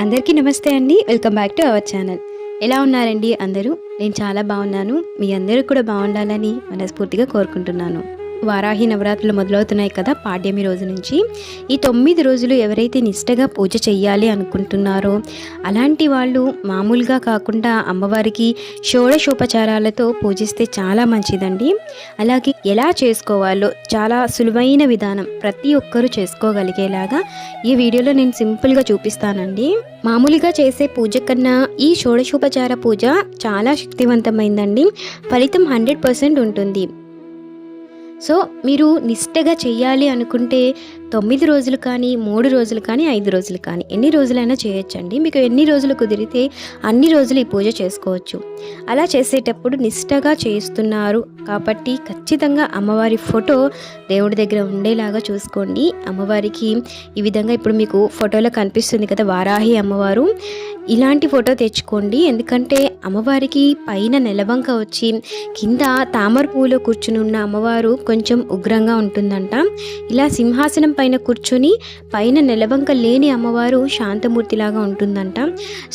అందరికీ నమస్తే అండి. Welcome back to our channel. ఎలా ఉన్నారండి అందరూ? నేను చాలా బాగున్నాను. మీ అందరూ కూడా బాగుండాలని మనస్ఫూర్తిగా కోరుకుంటున్నాను. వారాహి నవరాత్రులు మొదలవుతున్నాయి కదా పాడ్యమి రోజు నుంచి. ఈ తొమ్మిది రోజులు ఎవరైతే నిష్టగా పూజ చెయ్యాలి అనుకుంటున్నారో అలాంటి వాళ్ళు మామూలుగా కాకుండా అమ్మవారికి షోడశోపచారాలతో పూజిస్తే చాలా మంచిదండి. అలాగే ఎలా చేసుకోవాలో చాలా సులువైన విధానం ప్రతి ఒక్కరూ చేసుకోగలిగేలాగా ఈ వీడియోలో నేను సింపుల్గా చూపిస్తానండి. మామూలుగా చేసే పూజ కన్నా ఈ షోడశోపచార పూజ చాలా శక్తివంతమైందండి. ఫలితం హండ్రెడ్ పర్సెంట్ ఉంటుంది. సో మీరు నిష్టగా చేయాలి అనుకుంటే తొమ్మిది రోజులు కానీ మూడు రోజులు కానీ ఐదు రోజులు కానీ ఎన్ని రోజులైనా చేయొచ్చండి. మీకు ఎన్ని రోజులు కుదిరితే అన్ని రోజులు ఈ పూజ చేసుకోవచ్చు. అలా చేసేటప్పుడు నిష్టగా చేస్తున్నారు కాబట్టి ఖచ్చితంగా అమ్మవారి ఫోటో దేవుడి దగ్గర ఉండేలాగా చూసుకోండి. అమ్మవారికి ఈ విధంగా ఇప్పుడు మీకు ఫోటోలో కనిపిస్తుంది కదా వారాహి అమ్మవారు. ఇలాంటి ఫోటో తెచ్చుకోండి. ఎందుకంటే అమ్మవారికి పైన నెలవంక వచ్చి కింద తామర పువ్వులో కూర్చుని ఉన్న అమ్మవారు కొంచెం ఉగ్రంగా ఉంటుందంట. ఇలా సింహాసనం పైన కూర్చుని పైన నెలవంక లేని అమ్మవారు శాంతమూర్తిలాగా ఉంటుందంట.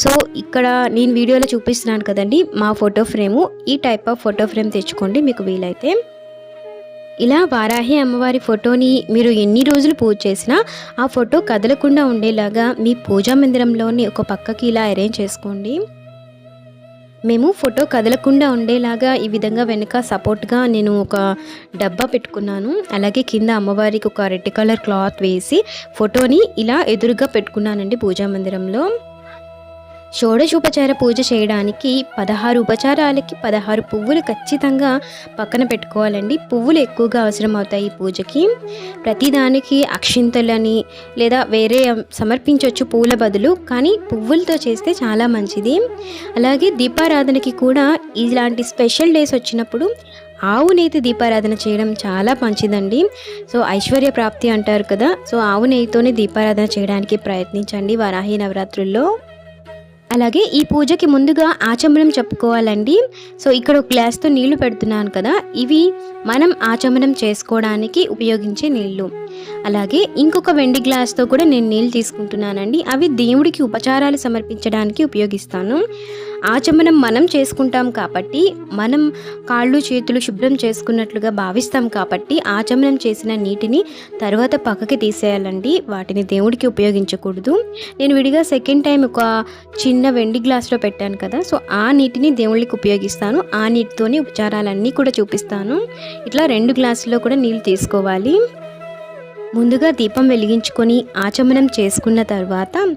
సో ఇక్కడ నేను వీడియోలో చూపిస్తున్నాను కదండి మా ఫోటో ఫ్రేము. ఈ టైప్ ఆఫ్ ఫోటో ఫ్రేమ్ తెచ్చుకోండి మీకు వీలైతే. ఇలా వారాహి అమ్మవారి ఫోటోని మీరు ఎన్ని రోజులు పూజ చేసినా ఆ ఫోటో కదలకుండా ఉండేలాగా మీ పూజా మందిరంలోని ఒక పక్కకి ఇలా అరేంజ్ చేసుకోండి. మేము ఫోటో కదలకుండా ఉండేలాగా ఈ విధంగా వెనుక సపోర్ట్గా నేను ఒక డబ్బా పెట్టుకున్నాను. అలాగే కింద అమ్మవారికి ఒక రెడ్ కలర్ క్లాత్ వేసి ఫోటోని ఇలా ఎదురుగా పెట్టుకున్నానండి పూజా మందిరంలో. షోడశోపచార పూజ చేయడానికి పదహారు ఉపచారాలకి పదహారు పువ్వులు ఖచ్చితంగా పక్కన పెట్టుకోవాలండి. పువ్వులు ఎక్కువగా అవసరం అవుతాయి ఈ పూజకి. ప్రతిదానికి అక్షింతలని లేదా వేరే సమర్పించవచ్చు పూల బదులు కానీ పువ్వులతో చేస్తే చాలా మంచిది. అలాగే దీపారాధనకి కూడా ఇలాంటి స్పెషల్ డేస్ వచ్చినప్పుడు ఆవు నెయ్యి దీపారాధన చేయడం చాలా మంచిదండి. సో ఐశ్వర్య ప్రాప్తి అంటారు కదా సో ఆవు నెయ్యితోనే దీపారాధన చేయడానికి ప్రయత్నించండి వారాహి నవరాత్రుల్లో. అలాగే ఈ పూజకి ముందుగా ఆచమనం చెప్పుకోవాలండి. సో ఇక్కడ ఒక గ్లాస్తో నీళ్ళు పెడుతున్నాను కదా ఇవి మనం ఆచమనం చేసుకోవడానికి ఉపయోగించే నీళ్ళు. అలాగే ఇంకొక వెండి గ్లాస్తో కూడా నేను నీళ్ళు తీసుకుంటున్నానండి. అవి దేవుడికి ఉపచారాలు సమర్పించడానికి ఉపయోగిస్తాను. ఆచమనం మనం చేసుకుంటాం కాబట్టి మనం కాళ్ళు చేతులు శుభ్రం చేసుకున్నట్లుగా భావిస్తాం కాబట్టి ఆచమనం చేసిన నీటిని తర్వాత పక్కకి తీసేయాలండి. వాటిని దేవుడికి ఉపయోగించకూడదు. నేను విడిగా సెకండ్ టైం ఒక చిన్న వెండి గ్లాస్లో పెట్టాను కదా సో ఆ నీటిని దేవుళ్ళకి ఉపయోగిస్తాను. ఆ నీటితోనే ఉపచారాలన్నీ కూడా చూపిస్తాను. ఇట్లా రెండు గ్లాసుల్లో కూడా నీళ్ళు తీసుకోవాలి. ముందుగా దీపం వెలిగించుకొని ఆచమనం చేసుకున్న తర్వాత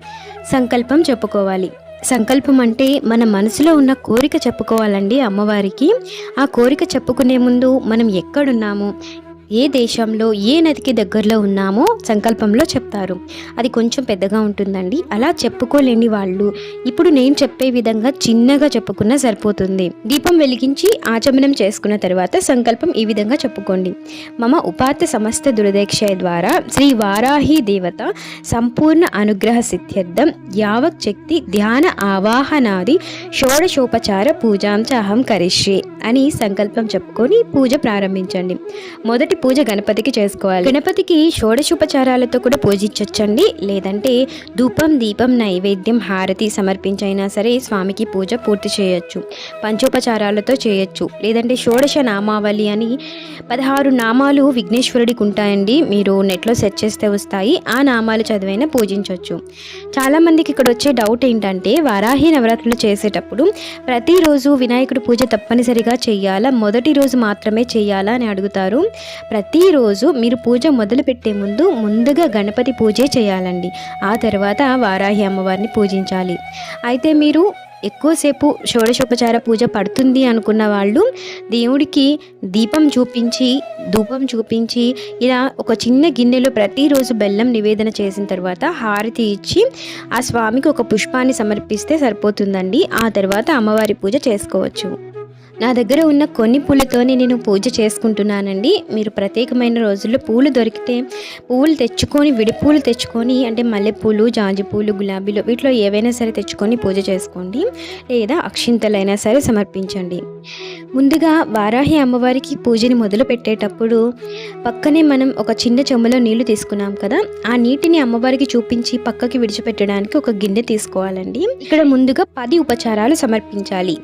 సంకల్పం చెప్పుకోవాలి. సంకల్పం అంటే మన మనసులో ఉన్న కోరిక చెప్పుకోవాలండి అమ్మవారికి. ఆ కోరిక చెప్పుకునే ముందు మనం ఎక్కడున్నాము? ఏ దేశంలో ఏ నదికి దగ్గరలో ఉన్నామో సంకల్పంలో చెప్తారు. అది కొంచెం పెద్దగా ఉంటుందండి. అలా చెప్పుకోలేని వాళ్ళు ఇప్పుడు నేను చెప్పే విధంగా చిన్నగా చెప్పుకున్నా సరిపోతుంది. దీపం వెలిగించి ఆచమనం చేసుకున్న తర్వాత సంకల్పం ఈ విధంగా చెప్పుకోండి. మమ ఉపాత సమస్త దురదీక్ష ద్వారా శ్రీ వారాహి దేవత సంపూర్ణ అనుగ్రహ సిద్ధ్యర్థం యావత్ శక్తి ధ్యాన ఆవాహనాది షోడశోపచార పూజాంచ అహం కరిష్యే అని సంకల్పం చెప్పుకొని పూజ ప్రారంభించండి. మొదటి పూజ గణపతికి చేసుకోవాలి. గణపతికి షోడశోపచారాలతో కూడా పూజించవచ్చండి లేదంటే ధూపం దీపం నైవేద్యం హారతి సమర్పించైనా సరే స్వామికి పూజ పూర్తి చేయొచ్చు. పంచోపచారాలతో చేయొచ్చు. లేదంటే షోడశ నామావళి అని పదహారు నామాలు విఘ్నేశ్వరుడికి ఉంటాయండి మీరు నెట్లో సెర్చ్ చేస్తే వస్తాయి. ఆ నామాలు చదివైనా పూజించవచ్చు చాలామందికి ఇక్కడ వచ్చే డౌట్ ఏంటంటే వారాహి నవరాత్రులు చేసేటప్పుడు ప్రతిరోజు వినాయకుడి పూజ తప్పనిసరిగా చేయాలా? మొదటి రోజు మాత్రమే చేయాలా అని అడుగుతారు. ప్రతిరోజు మీరు పూజ మొదలుపెట్టే ముందు ముందుగా గణపతి పూజే చేయాలండి. ఆ తర్వాత వారాహి అమ్మవారిని పూజించాలి. అయితే మీరు ఎక్కువసేపు షోడశోపచార పూజ పడుతుంది అనుకున్న వాళ్ళు దేవుడికి దీపం చూపించి ధూపం చూపించి ఇలా ఒక చిన్న గిన్నెలో ప్రతిరోజు బెల్లం నివేదన చేసిన తర్వాత హారతి ఇచ్చి ఆ స్వామికి ఒక పుష్పాన్ని సమర్పిస్తే సరిపోతుందండి. ఆ తర్వాత అమ్మవారి పూజ చేసుకోవచ్చు. నా దగ్గర ఉన్న కొన్ని పూలతోనే నేను పూజ చేసుకుంటున్నానండి. మీరు ప్రత్యేకమైన రోజుల్లో పూలు దొరికితే పూలు తెచ్చుకొని విడి పూలు తెచ్చుకొని అంటే మల్లెపూలు జాజి పూలు గులాబీలు వీటిలో ఏవైనా సరే తెచ్చుకొని పూజ చేసుకోండి. లేదా అక్షింతలైనా సరే సమర్పించండి. ముందుగా వారాహి అమ్మవారికి పూజని మొదలు పెట్టేటప్పుడు పక్కనే మనం ఒక చిన్న చెంబులో నీళ్ళు తీసుకున్నాం కదా ఆ నీటిని అమ్మవారికి చూపించి పక్కకి విడిచిపెట్టడానికి ఒక గిన్నె తీసుకోవాలండి. ఇక్కడ ముందుగా పది ఉపచారాలు సమర్పించాలి.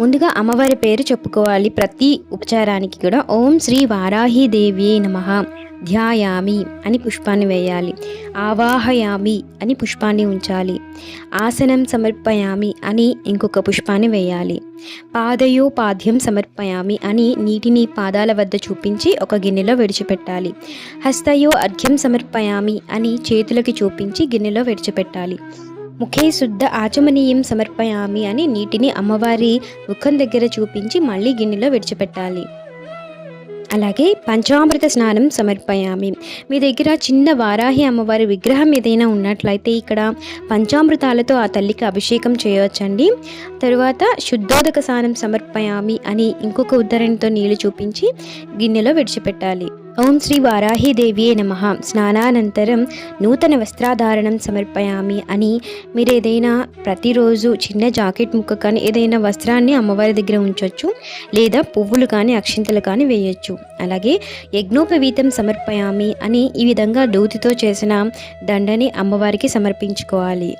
ముందుగా అమ్మవారి పేరు చెప్పుకోవాలి. ప్రతి ఉపచారానికి కూడా ఓం శ్రీ వారాహి దేవి నమ. ధ్యాయామి అని పుష్పాన్ని వేయాలి. ఆవాహయామి అని పుష్పాన్ని ఉంచాలి. ఆసనం సమర్పయామి అని ఇంకొక పుష్పాన్ని వేయాలి. పాదయో పాద్యం సమర్పయామి అని నీటిని పాదాల వద్ద చూపించి ఒక గిన్నెలో విడిచిపెట్టాలి. హస్తయో అర్ఘ్యం సమర్పయామి అని చేతులకి చూపించి గిన్నెలో విడిచిపెట్టాలి. ముఖే శుద్ధ ఆచమనీయం సమర్పయామి అని నీటిని అమ్మవారి ముఖం దగ్గర చూపించి మళ్ళీ గిన్నెలో విడిచిపెట్టాలి. అలాగే పంచామృత స్నానం సమర్పయామి. మీ దగ్గర చిన్న వారాహి అమ్మవారి విగ్రహం ఏదైనా ఉన్నట్లయితే ఇక్కడ పంచామృతాలతో ఆ తల్లికి అభిషేకం చేయవచ్చండి. తరువాత శుద్ధోదక స్నానం సమర్పయామి అని ఇంకొక ఉద్ధరణితో నీళ్ళు చూపించి గిన్నెలో విడిచిపెట్టాలి. ఓం శ్రీ వారాహిదేవియే నమ. స్నానానంతరం నూతన వస్త్రాధారణం సమర్పయామి అని మీరు ఏదైనా ప్రతిరోజు చిన్న జాకెట్ ముక్క కానీ ఏదైనా వస్త్రాన్ని అమ్మవారి దగ్గర ఉంచవచ్చు లేదా పువ్వులు కానీ అక్షింతలు కానీ వేయచ్చు. అలాగే యజ్ఞోపవీతం సమర్పయామి అని ఈ విధంగా దూతితో చేసిన దండని అమ్మవారికి సమర్పించుకోవాలి.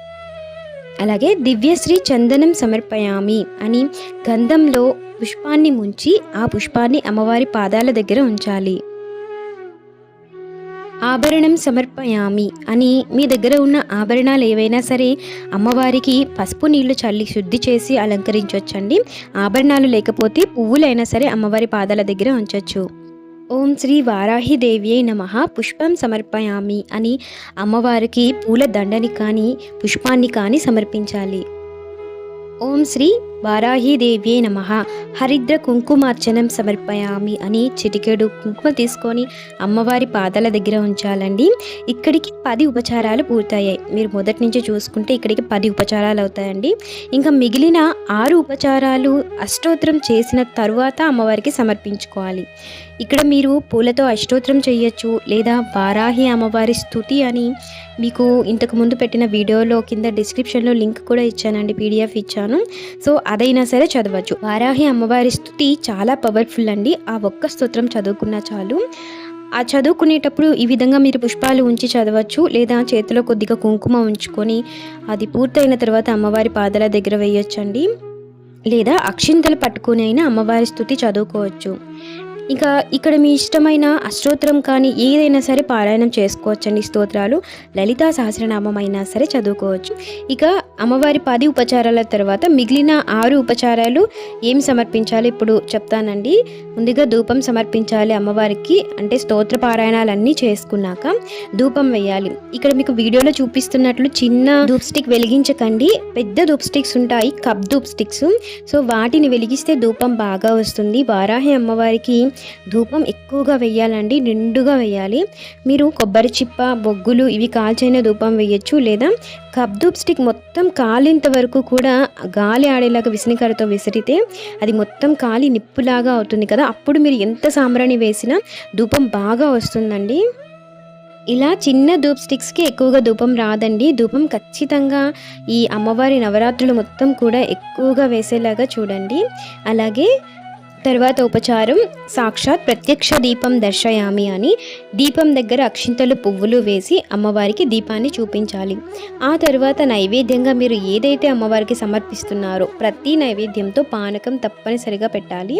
అలాగే దివ్యశ్రీ చందనం సమర్పయామి అని గంధంలో పుష్పాన్ని ముంచి ఆ పుష్పాన్ని అమ్మవారి పాదాల దగ్గర ఉంచాలి. ఆభరణం సమర్పయామి అని మీ దగ్గర ఉన్న ఆభరణాలు ఏవైనా సరే అమ్మవారికి పసుపు నీళ్ళు చల్లి శుద్ధి చేసి అలంకరించవచ్చండి ఆభరణాలు లేకపోతే పువ్వులైనా సరే అమ్మవారి పాదాల దగ్గర ఉంచవచ్చు ఓం శ్రీ వారాహి దేవ్యై నమ. పుష్పం సమర్పయామి అని అమ్మవారికి పూల దండని కానీ పుష్పాన్ని కానీ సమర్పించాలి. ఓం శ్రీ వారాహీదేవ్యే నమ. హరిద్ర కుంకుమార్చనం సమర్పయామి అని చిటికెడు కుంకుమ తీసుకొని అమ్మవారి పాదాల దగ్గర ఉంచాలండి. ఇక్కడికి పది ఉపచారాలు పూర్తయ్యాయి. మీరు మొదటి నుంచి చూసుకుంటే ఇక్కడికి పది ఉపచారాలు అవుతాయండి. ఇంకా మిగిలిన ఆరు ఉపచారాలు అష్టోత్తరం చేసిన తరువాత అమ్మవారికి సమర్పించుకోవాలి. ఇక్కడ మీరు పూలతో అష్టోత్తరం చేయొచ్చు లేదా వారాహి అమ్మవారి స్థుతి అని మీకు ఇంతకు ముందు పెట్టిన వీడియోలో కింద డిస్క్రిప్షన్లో లింక్ కూడా ఇచ్చానండి పీడిఎఫ్ ఇచ్చాను. సో అదైనా సరే చదవచ్చు. వారాహి అమ్మవారి స్థుతి చాలా పవర్ఫుల్ అండి. ఆ ఒక్క స్తోత్రం చదువుకున్నా చాలు. ఆ చదువుకునేటప్పుడు ఈ విధంగా మీరు పుష్పాలు ఉంచి చదవచ్చు. లేదా చేతిలో కొద్దిగా కుంకుమ ఉంచుకొని అది పూర్తయిన తర్వాత అమ్మవారి పాదాల దగ్గర వేయొచ్చండి. లేదా అక్షింతలు పట్టుకుని అయినా అమ్మవారి స్థుతి చదువుకోవచ్చు. ఇక ఇక్కడ మీ ఇష్టమైన అష్టోత్తరం కానీ ఏదైనా సరే పారాయణం చేసుకోవచ్చండి స్తోత్రాలు. లలితా సహస్రనామం అయినా సరే చదువుకోవచ్చు. ఇక అమ్మవారి పది ఉపచారాల తర్వాత మిగిలిన ఆరు ఉపచారాలు ఏం సమర్పించాలి? ఇప్పుడు చెప్తానండి. ముందుగా ధూపం సమర్పించాలి అమ్మవారికి. అంటే స్తోత్ర పారాయణాలన్నీ చేసుకున్నాక ధూపం వేయాలి. ఇక్కడ మీకు వీడియోలో చూపిస్తున్నట్లు చిన్న ధూప్ స్టిక్ వెలిగించకండి. పెద్ద ధూప్ స్టిక్స్ ఉంటాయి కప్ ధూప్ స్టిక్స్. సో వాటిని వెలిగిస్తే ధూపం బాగా వస్తుంది. వారాహి అమ్మవారికి ధూపం ఎక్కువగా వేయాలండి నిండుగా వేయాలి మీరు కొబ్బరి చిప్ప బొగ్గులు ఇవి కాల్చైన ధూపం వేయచ్చు లేదా కప్ ధూప్ స్టిక్ మొత్తం కాలేంత వరకు కూడా గాలి ఆడేలాగా విసినికరతో విసిరితే అది మొత్తం కాలి నిప్పులాగా అవుతుంది కదా. అప్పుడు మీరు ఎంత సాంబ్రాణి వేసినా ధూపం బాగా వస్తుందండి. ఇలా చిన్న ధూప్ స్టిక్స్కి ఎక్కువగా ధూపం రాదండి. ధూపం ఖచ్చితంగా ఈ అమ్మవారి నవరాత్రులు మొత్తం కూడా ఎక్కువగా వేసేలాగా చూడండి. అలాగే తర్వాత ఉపచారం సాక్షాత్ ప్రత్యక్ష దీపం దర్శయామి అని దీపం దగ్గర అక్షింతలు పువ్వులు వేసి అమ్మవారికి దీపాన్ని చూపించాలి. ఆ తర్వాత నైవేద్యంగా మీరు ఏదైతే అమ్మవారికి సమర్పిస్తున్నారో ప్రతి నైవేద్యంతో పానకం తప్పనిసరిగా పెట్టాలి.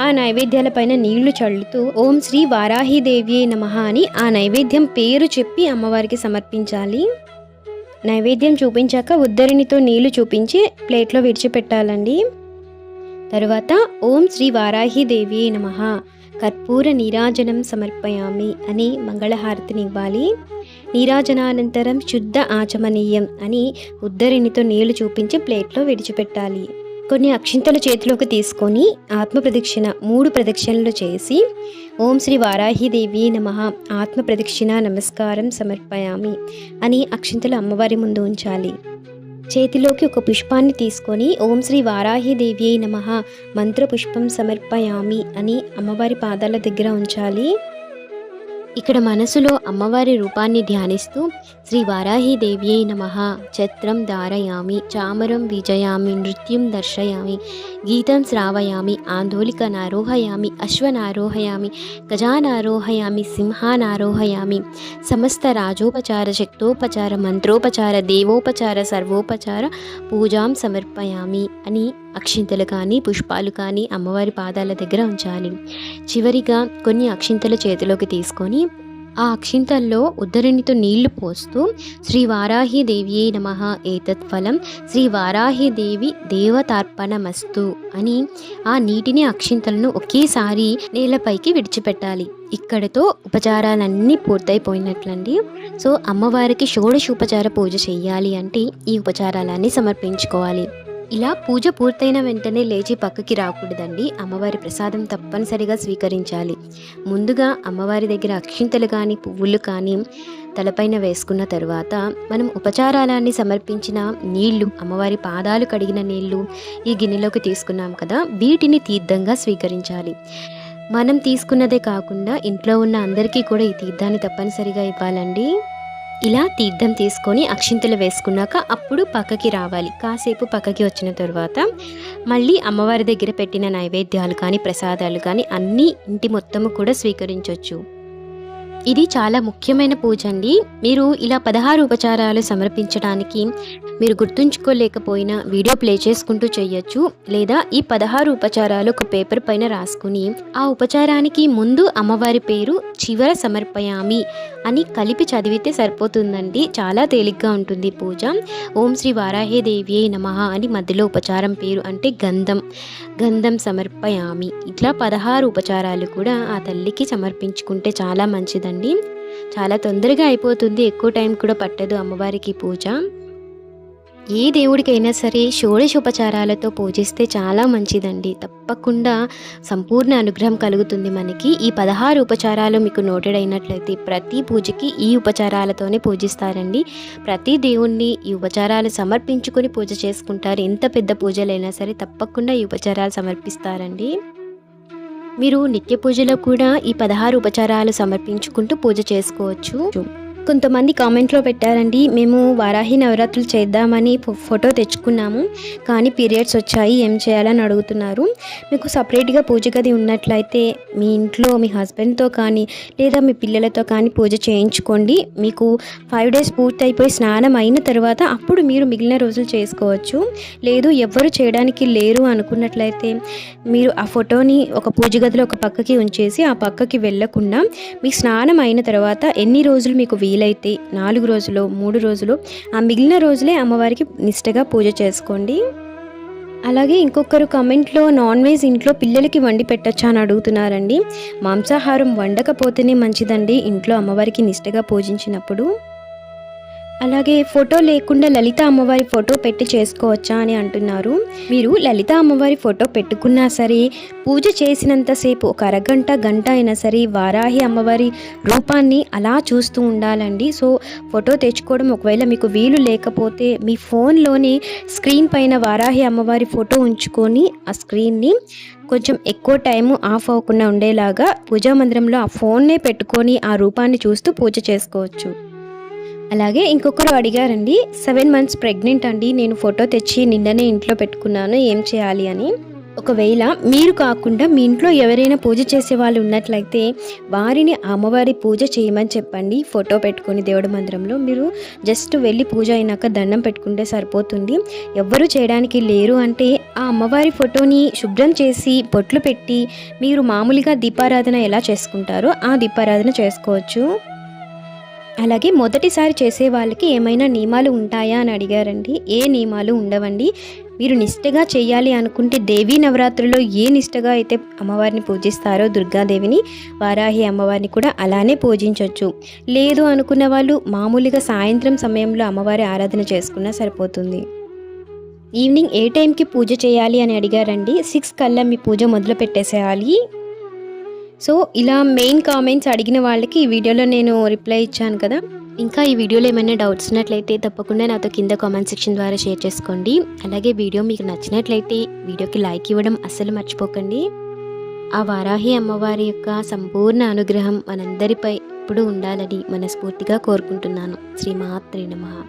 ఆ నైవేద్యాలపైన నీళ్ళు చల్లుతూ ఓం శ్రీ వారాహిదేవి నమ అని ఆ నైవేద్యం పేరు చెప్పి అమ్మవారికి సమర్పించాలి. నైవేద్యం చూపించాక ఉద్దరినితో నీళ్ళు చూపించి ప్లేట్లో విడిచిపెట్టాలండి. తరువాత ఓం శ్రీ వారాహిదేవి నమ. కర్పూర నీరాజనం సమర్పయామి అని మంగళహారతిని ఇవ్వాలి నీరాజనానంతరం శుద్ధ ఆచమనీయం అని ఉద్దరినితో నీళ్ళు చూపించి ప్లేట్లో విడిచిపెట్టాలి. కొన్ని అక్షింతలు చేతిలోకి తీసుకొని ఆత్మ ప్రదక్షిణ మూడు ప్రదక్షిణలు చేసి ఓం శ్రీ వారాహిదేవి నమ ఆత్మ ప్రదక్షిణ నమస్కారం సమర్పయామి అని అక్షింతలు అమ్మవారి ముందు ఉంచాలి. చేతిలోకి ఒక పుష్పాన్ని తీసుకొని ఓం శ్రీ వారాహి దేవి నమ మంత్ర పుష్పం సమర్పయామి అని అమ్మవారి పాదాల దగ్గర ఉంచాలి. ఇక్కడ మనసులో అమ్మవారి రూపాన్ని ధ్యానిస్తూ శ్రీ వారాహి దేవ్యై నమ. ఛత్రం ధారయామి చామరం విజయామి నృత్యం దర్శయామి గీతం శ్రావయామి ఆందోళికనారోహయామి అశ్వనారోహయామి గజానారోహయామి సింహానారోహయామి సమస్త రాజోపచార శక్తోపచార మంత్రోపచార దేవోపచార సర్వోపచార పూజాం సమర్పయామి అని అక్షింతలు కానీ పుష్పాలు కానీ అమ్మవారి పాదాల దగ్గర ఉంచాలి. చివరిగా కొన్ని అక్షింతల చేతిలోకి తీసుకొని ఆ అక్షింతల్లో ఉద్ధరణితో నీళ్ళు పోస్తూ శ్రీ వారాహి నమ. ఏతత్ ఫలం. శ్రీ వారాహి దేవి దేవతార్పణమస్తు అని ఆ నీటిని అక్షింతలను ఒకేసారి నేలపైకి విడిచిపెట్టాలి. ఇక్కడతో ఉపచారాలన్నీ పూర్తయిపోయినట్లండి. సో అమ్మవారికి షోడశోపచార పూజ చేయాలి అంటే ఈ ఉపచారాలన్నీ సమర్పించుకోవాలి. ఇలా పూజ పూర్తయిన వెంటనే లేచి పక్కకి రాకూడదండి. అమ్మవారి ప్రసాదం తప్పనిసరిగా స్వీకరించాలి. ముందుగా అమ్మవారి దగ్గర అక్షింతలు కానీ పువ్వులు కానీ తలపైన వేసుకున్న తరువాత మనం ఉపచారాలన్నీ సమర్పించిన నీళ్ళు అమ్మవారి పాదాలు కడిగిన నీళ్ళు ఈ గిన్నెలోకి తీసుకున్నాం కదా వీటిని తీర్థంగా స్వీకరించాలి. మనం తీసుకున్నదే కాకుండా ఇంట్లో ఉన్న అందరికీ కూడా ఈ తీర్థాన్ని తప్పనిసరిగా ఇవ్వాలండి. ఇలా తీర్థం తీసుకొని అక్షింతలు వేసుకున్నాక అప్పుడు పక్కకి రావాలి. కాసేపు పక్కకి వచ్చిన తర్వాత మళ్ళీ అమ్మవారి దగ్గర పెట్టిన నైవేద్యాలు కానీ ప్రసాదాలు కానీ అన్నీ ఇంటి మొత్తము కూడా స్వీకరించవచ్చు ఇది చాలా ముఖ్యమైన పూజ అండి. మీరు ఇలా పదహారు ఉపచారాలు సమర్పించడానికి మీరు గుర్తుంచుకోలేకపోయినా వీడియో ప్లే చేసుకుంటూ చేయొచ్చు. లేదా ఈ పదహారు ఉపచారాలు ఒక పేపర్ పైన రాసుకుని ఆ ఉపచారానికి ముందు అమ్మవారి పేరు చివర సమర్పయామి అని కలిపి చదివితే సరిపోతుందండి. చాలా తేలిగ్గా ఉంటుంది పూజ. ఓం శ్రీ వారాహే దేవ్యే నమ అని మధ్యలో ఉపచారం పేరు అంటే గంధం. గంధం సమర్పయామి. ఇట్లా పదహారు ఉపచారాలు కూడా ఆ తల్లికి సమర్పించుకుంటే చాలా మంచిది కదండి? చాలా తొందరగా అయిపోతుంది. ఎక్కువ టైం కూడా పట్టదు అమ్మవారికి పూజ. ఏ దేవుడికైనా సరే షోడశోపచారాలతో పూజిస్తే చాలా మంచిదండి. తప్పకుండా సంపూర్ణ అనుగ్రహం కలుగుతుంది మనకి. ఈ పదహారు ఉపచారాలు మీకు నోటెడ్ అయినట్లయితే ప్రతి పూజకి ఈ ఉపచారాలతోనే పూజిస్తారండి. ప్రతి దేవుణ్ణి ఈ ఉపచారాలు సమర్పించుకొని పూజ చేసుకుంటారు. ఎంత పెద్ద పూజలైనా సరే తప్పకుండా ఈ ఉపచారాలు సమర్పిస్తారండి. మీరు నిత్య పూజలో కూడా ఈ పదహారు ఉపచారాలు సమర్పించుకుంటూ పూజ చేసుకోవచ్చు. కొంతమంది కామెంట్లో పెట్టారండి మేము వారాహి నవరాత్రులు చేద్దామని ఫో- ఫోటో తెచ్చుకున్నాము కానీ పీరియడ్స్ వచ్చాయి ఏం చేయాలని అడుగుతున్నారు. మీకు సపరేట్గా పూజ గది ఉన్నట్లయితే మీ ఇంట్లో మీ హస్బెండ్తో కానీ లేదా మీ పిల్లలతో కానీ పూజ చేయించుకోండి. మీకు ఫైవ్ డేస్ పూర్తయిపోయి స్నానం అయిన తర్వాత అప్పుడు మీరు మిగిలిన రోజులు చేసుకోవచ్చు. లేదు ఎవరు చేయడానికి లేరు అనుకున్నట్లయితే మీరు ఆ ఫోటోని ఒక పూజ గదిలో ఒక పక్కకి ఉంచేసి ఆ పక్కకి వెళ్ళకుండా మీ స్నానం అయిన తర్వాత ఎన్ని రోజులు మీకు వీలైతే నాలుగు రోజులు మూడు రోజులు ఆ మిగిలిన రోజులే అమ్మవారికి నిష్టగా పూజ చేసుకోండి. అలాగే ఇంకొకరు కమెంట్లో నాన్ వెజ్ ఇంట్లో పిల్లలకి వండి పెట్టచ్చా? అని అడుగుతున్నారండి. మాంసాహారం వండకపోతేనే మంచిదండి ఇంట్లో అమ్మవారికి నిష్టగా పూజించినప్పుడు. అలాగే ఫోటో లేకుండా లలిత అమ్మవారి ఫోటో పెట్టి చేసుకోవచ్చా అని అంటున్నారు. మీరు లలిత అమ్మవారి ఫోటో పెట్టుకున్నా సరే పూజ చేసినంతసేపు ఒక అరగంట గంట అయినా సరే వారాహి అమ్మవారి రూపాన్ని అలా చూస్తూ ఉండాలండి. సో ఫోటో తెచ్చుకోవడం ఒకవేళ మీకు వీలు లేకపోతే మీ ఫోన్లోనే స్క్రీన్ పైన వారాహి అమ్మవారి ఫోటో ఉంచుకొని ఆ స్క్రీన్ని కొంచెం ఎక్కువ టైము ఆఫ్ అవ్వకుండా ఉండేలాగా పూజా మందిరంలో ఆ ఫోన్నే పెట్టుకొని ఆ రూపాన్ని చూస్తూ పూజ చేసుకోవచ్చు. అలాగే ఇంకొకరు అడిగారండి సెవెన్ మంత్స్ ప్రెగ్నెంట్ అండి నేను ఫోటో తెచ్చి నిన్ననే ఇంట్లో పెట్టుకున్నాను ఏం చేయాలి అని? ఒకవేళ మీరు కాకుండా మీ ఇంట్లో ఎవరైనా పూజ చేసే వాళ్ళు ఉన్నట్లయితే వారిని అమ్మవారి పూజ చేయమని చెప్పండి ఫోటో పెట్టుకొని దేవుడి మందిరంలో. మీరు జస్ట్ వెళ్ళి పూజ అయినాక దండం పెట్టుకుంటే సరిపోతుంది. ఎవ్వరు చేయడానికి లేరు అంటే ఆ అమ్మవారి ఫోటోని శుభ్రం చేసి బొట్లు పెట్టి మీరు మామూలుగా దీపారాధన ఎలా చేసుకుంటారో ఆ దీపారాధన చేసుకోవచ్చు. అలాగే మొదటిసారి చేసే వాళ్ళకి ఏమైనా నియమాలు ఉంటాయా అని అడిగారండి. ఏ నియమాలు ఉండవండి. మీరు నిష్టగా చేయాలి అనుకుంటే దేవీ నవరాత్రుల్లో ఏ నిష్టగా అయితే అమ్మవారిని పూజిస్తారో దుర్గాదేవిని వారాహి అమ్మవారిని కూడా అలానే పూజించవచ్చు లేదు అనుకున్న వాళ్ళు మామూలుగా సాయంత్రం సమయంలో అమ్మవారి ఆరాధన చేసుకున్నా సరిపోతుంది. ఈవినింగ్ ఏ టైంకి పూజ చేయాలి అని అడిగారండి. సిక్స్ కల్లా మీ పూజ మొదలు పెట్టేసేయాలి సో ఇలా మెయిన్ కామెంట్స్ అడిగిన వాళ్ళకి ఈ వీడియోలో నేను రిప్లై ఇచ్చాను కదా. ఇంకా ఈ వీడియోలో ఏమైనా డౌట్స్ ఉన్నట్లయితే తప్పకుండా నాతో కింద కామెంట్ సెక్షన్ ద్వారా షేర్ చేసుకోండి. అలాగే వీడియో మీకు నచ్చినట్లయితే వీడియోకి లైక్ ఇవ్వడం అస్సలు మర్చిపోకండి. ఆ వారాహి అమ్మవారి యొక్క సంపూర్ణ అనుగ్రహం మనందరిపై ఎప్పుడూ ఉండాలని మనస్ఫూర్తిగా కోరుకుంటున్నాను. శ్రీమాత్రి నమహా